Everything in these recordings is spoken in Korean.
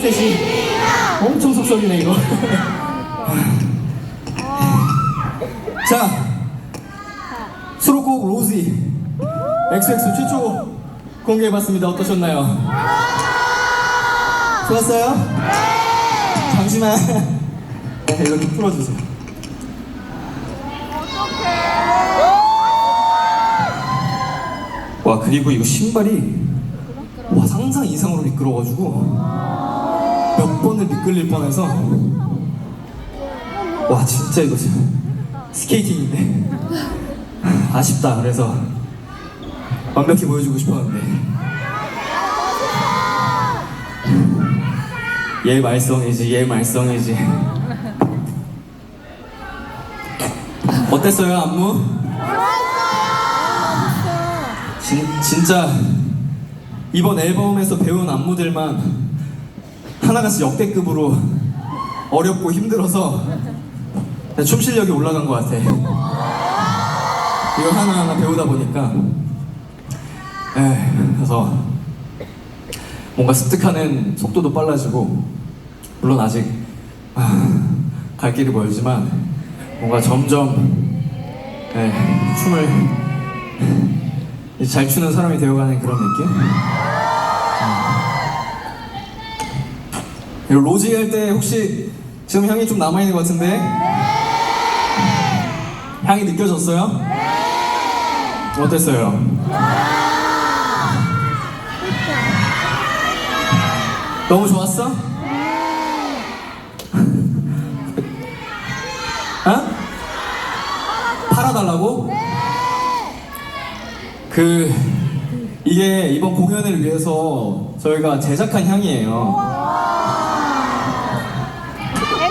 헤드셋이 엄청 속썩이네 이거. 자, 수록곡 로지 XX 최초 공개해봤습니다. 어떠셨나요? 좋았어요? 잠시만 네, 이렇게 풀어주세요. 와 그리고 이거 신발이 와 상상 이상으로 미끄러워가지고 몇 번을 미끌릴 뻔해서. 와 진짜 이거 진짜 스케이팅인데. 아쉽다. 그래서 완벽히 보여주고 싶었는데. 얘 말썽이지 얘 말썽이지. 어땠어요 안무? 진, 진짜 이번 앨범에서 배운 안무들만 하나같이 역대급으로 어렵고 힘들어서 춤 실력이 올라간 것 같아. 이거 하나하나 배우다 보니까 에 그래서 뭔가 습득하는 속도도 빨라지고 물론 아직 아, 갈 길이 멀지만 뭔가 점점 에, 춤을 잘 추는 사람이 되어가는 그런 느낌? 로지 할 때 혹시 지금 향이 좀 남아있는 것 같은데? 향이 느껴졌어요? 어땠어요? 너무 좋았어? 어? 팔아달라고? 그 이게 이번 공연을 위해서 저희가 제작한 향이에요.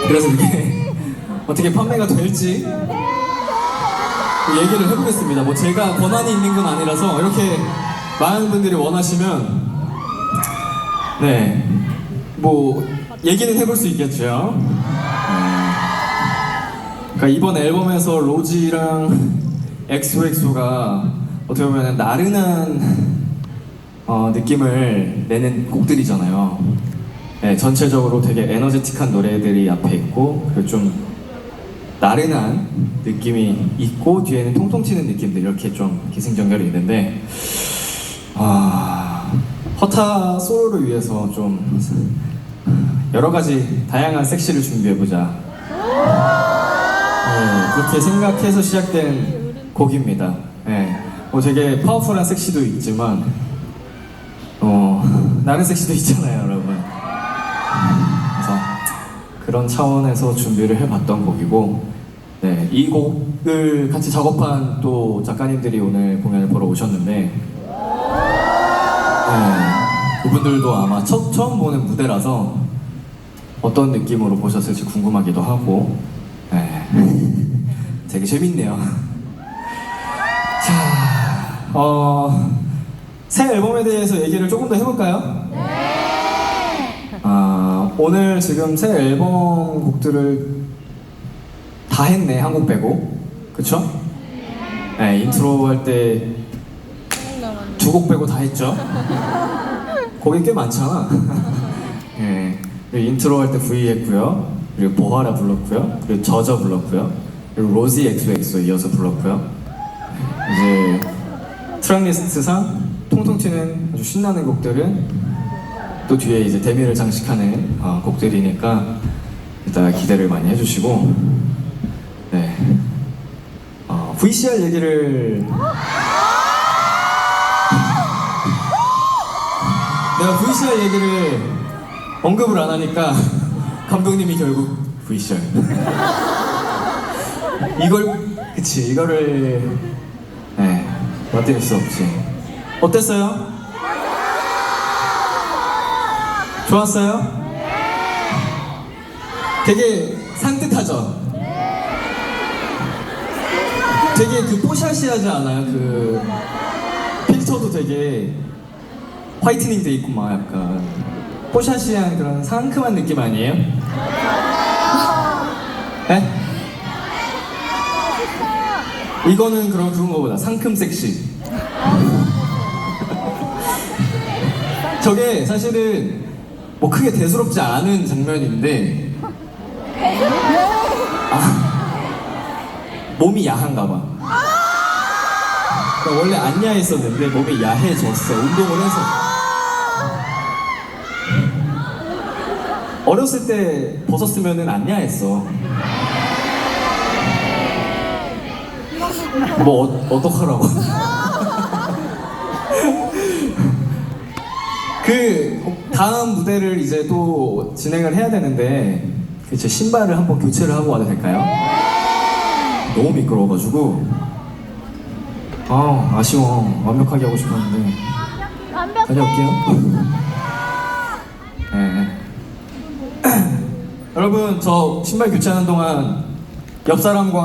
그래서 이게 어떻게 판매가 될지 얘기를 해보겠습니다. 뭐 제가 권한이 있는 건 아니라서 이렇게 많은 분들이 원하시면 네 뭐 얘기는 해볼 수 있겠죠. 그러니까 이번 앨범에서 로지랑 엑소엑소가 어떻게 보면 나른한 어, 느낌을 내는 곡들이잖아요. 네, 전체적으로 되게 에너제틱한 노래들이 앞에 있고 그리고 좀 나른한 느낌이 있고 뒤에는 통통 튀는 느낌들 이렇게 좀 기승전결이 있는데 아, 허타 솔로를 위해서 좀 여러 가지 다양한 섹시를 준비해보자 네, 그렇게 생각해서 시작된 곡입니다. 네, 뭐 되게 파워풀한 섹시도 있지만 어, 나른 섹시도 있잖아요, 여러분. 그런 차원에서 준비를 해봤던 곡이고, 네, 이 곡을 같이 작업한 또 작가님들이 오늘 공연을 보러 오셨는데, 네, 그분들도 아마 첫, 처음 보는 무대라서 어떤 느낌으로 보셨을지 궁금하기도 하고, 네, 되게 재밌네요. 자, 어, 새 앨범에 대해서 얘기를 조금 더 해볼까요? 아, 오늘 지금 새 앨범 곡들을 다 했네, 한 곡 빼고. 그쵸? 네, 인트로 할 때 두 곡 빼고 다 했죠? 곡이 꽤 많잖아. 네, 그리고 인트로 할 때 V 했고요. 그리고 보아라 불렀고요. 그리고 저저 불렀고요. 그리고 로지 엑소엑소 이어서 불렀고요. 이제 트랙리스트상 통통 튀는 아주 신나는 곡들은 또 뒤에 이제 데뷔를 장식하는 어, 곡들이니까 일단 기대를 많이 해주시고 네. 어, VCR 얘기를. 내가 VCR 얘기를 언급을 안 하니까 감독님이 결국 VCR 이걸 그치 이거를 네 맞들일 수 없지. 어땠어요? 좋았어요? 되게 산뜻하죠? 되게 그 뽀샤시하지 않아요? 그 필터도 되게 화이트닝 돼 있고 막 약간 뽀샤시한 그런 상큼한 느낌 아니에요? 네? 이거는 그런 그런 거보다 상큼 섹시. 저게 사실은 뭐 크게 대수롭지 않은 장면인데 아, 몸이 야한가 봐. 그러니까 원래 안 야했었는데 몸이 야해졌어. 운동을 해서. 어렸을 때 벗었으면은 안 야했어. 뭐 어, 어떡하라고. 그 다음 무대를 이제 또 진행을 해야 되는데 그제 신발을 한번 교체를 하고 와도 될까요? 너무 미끄러워가지고. 아 아쉬워. 완벽하게 하고 싶었는데. 다녀올게요. 네. 여러분 저 신발 교체하는 동안 옆 사람과